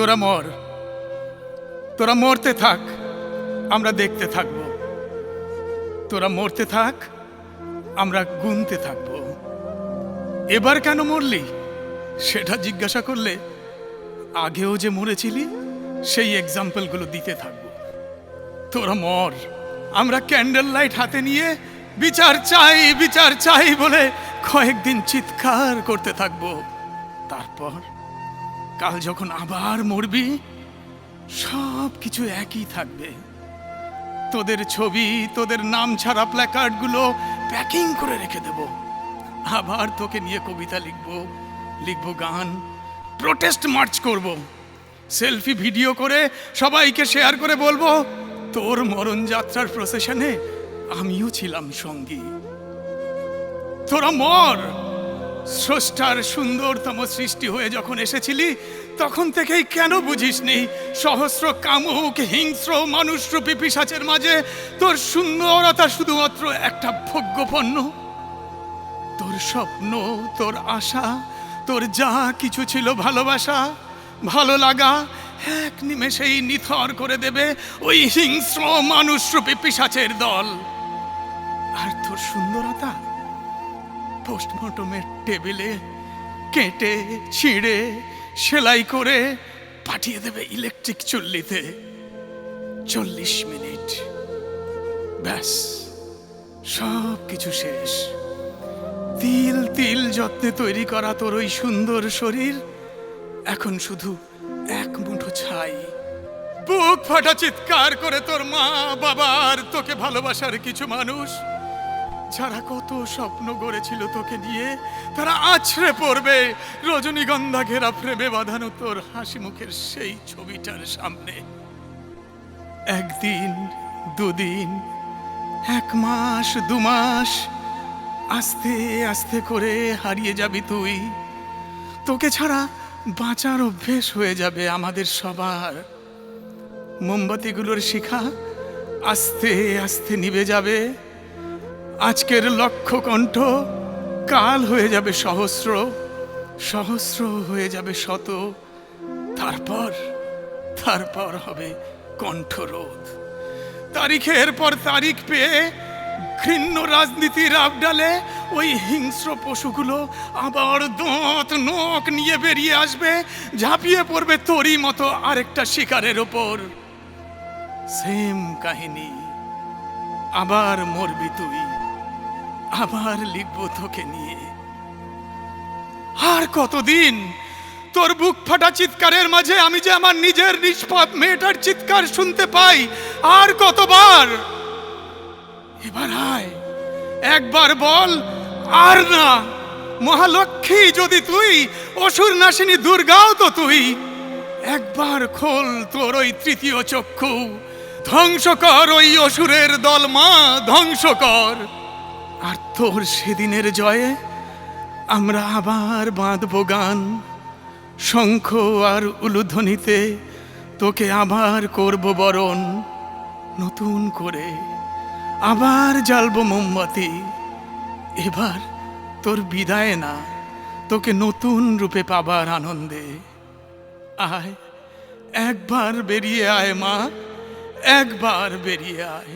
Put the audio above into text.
তোরা মর। তোরা মরতে থাক, আমরা দেখতে থাকব। তোরা মরতে থাক, আমরা গুনতে থাকব। এবার কেন মরলি? সেটা জিজ্ঞাসা করলে আগেও যে মরেছিলি, সেই এক্সাম্পলগুলো দিতে থাকব। তোরা মর। আমরা ক্যান্ডেল লাইট হাতে নিয়ে বিচার চাই বিচার চাই বলে কয়েকদিন চিৎকার করতে থাকব। তারপর কাল যখন আবার মরবি সব কিছু একই থাকবে। তোদের ছবি, তোদের নাম ছাড়া প্ল্যাকার্ডগুলো প্যাকিং করে রেখে দেব। আবার তোকে নিয়ে কবিতা লিখব লিখব গান, প্রোটেস্ট মার্চ করব, সেলফি ভিডিও করে সবাইকে শেয়ার করে বলব, তোর মরণ যাত্রার প্রসেশনে আমিও ছিলাম সঙ্গী। তোরা মর! স্রষ্টার সুন্দরতম সৃষ্টি হয়ে যখন এসেছিলি, তখন থেকেই কেন বুঝিসনি? সহস্র কামুক, হিংস্র মানুষরূপী পিসাচের মাঝে তোর সুন্দরতা শুধুমাত্র একটা ভোগ্যপণ্য। তোর স্বপ্ন, তোর আশা, তোর যা কিছু ছিল ভালোবাসা, ভালো লাগা, এক নিমেষেই নিথর করে দেবে ওই হিংস্র মানুষরূপী পিসাচের দল। আর তোর সুন্দরতা? পোস্টমর্টমের টেবিলে কেটে, ছিঁড়ে, সেলাই করে পাঠিয়ে দেবে ইলেকট্রিক চুল্লিতে। চল্লিশ মিনিট। ব্যাস। সব কিছু শেষ। তিল তিল যত্নে তৈরি করা তোর ওই সুন্দর শরীর। এখন শুধু এক মুঠো ছাই। বুক ফাটা চিৎকার করে তোর মা বাবার তোকে ভালোবাসার কিছু মানুষ। যারা কত স্বপ্ন গড়েছিল তোকে নিয়ে? তারা আছড়ে পড়বে। রজনীগন্ধা ঘেরা প্রেমে বাঁধানো তোর হাসি মুখের সেই ছবিটার সামনে। একদিন, দুদিন, এক মাস, দু মাস, আস্তে আস্তে করে হারিয়ে যাবি তুই। তোকে ছাড়া বাঁচার অভ্যেস হয়ে যাবে আমাদের সবার। মোমবাতিগুলোর শিখা আস্তে আস্তে নিভে যাবে। আজকের লক্ষ্য কণ্ঠ কাল হয়ে যাবে সহস্র সহস্র হয়ে যাবে শত, তারপর তারপর হবে কণ্ঠরোধ। তারিখের পর তারিখ পেয়ে ঘৃণ্য রাজনীতির আবডালে ওই হিংস্র পশুগুলো আবার দাঁত নখ নিয়ে বেরিয়ে আসবে, ঝাঁপিয়ে পড়বে তোরই মতো আরেকটা শিকারের ওপর। সেম কাহিনী, আবার মরবি তুই। আবার লিখব তোকে নিয়ে। আর কতদিন তোর বুক ফাটা চিৎকারের মাঝে আমি যে আমার নিজের নিষ্পাপ মেয়েটার চিৎকার শুনতে পাই, আর কতবার? এবার আয়, একবার বল, আর না, মহালক্ষ্মী যদি তুই, অসুর নাসিনী দুর্গাও তো তুই। একবার খোল তোর ওই তৃতীয় চক্ষু, ধ্বংস কর ওই অসুরের দল মা, ধ্বংস কর। আর তোর সেদিনের জয়ে আমরা আবার বাঁধব গান। শঙ্খ আর উলুধ্বনিতে তোকে আবার করব বরণ। নতুন করে আবার জ্বালব মোমবাতি। এবার তোর বিদায় না, তোকে নতুন রূপে পাবার আনন্দে। আয়, একবার বেরিয়ে আয় মা, একবার বেরিয়ে আয়।